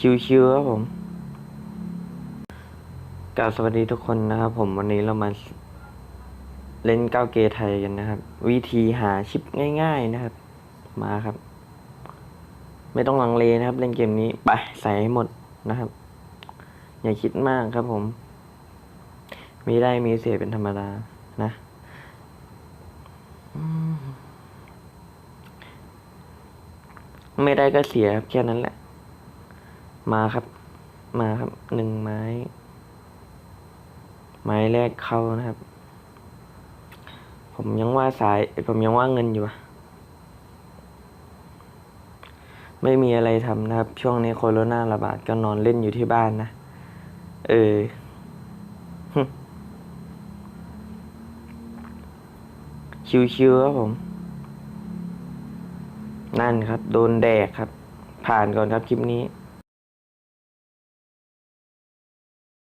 ชิวๆครับผมกล่าวสวัสดีทุกคนนะครับผมวันนี้เรามาเล่นเก้าเกย์ไทยกันนะครับ วิธีหาชิปง่ายๆนะครับ มาครับ ไม่ต้องลังเลนะครับ เล่นเกมนี้ไปใส่ให้หมดนะครับ อย่าคิดมากครับผม มีได้มีเสียเป็นธรรมดานะไม่ได้ก็เสียแค่นั้นแหละ มาครับ มาครับหนึ่งไม้ ไม้แรกเข้านะครับ ผมยังว่าสาย ผมยังว่าเงินอยู่อะไม่มีอะไรทำนะครับ ช่วงนี้โคโรนาระบาดก็นอนเล่นอยู่ที่บ้านนะ เออชิวๆครับผม นั่นครับ โดนแดกครับ ผ่านก่อนครับคลิปนี้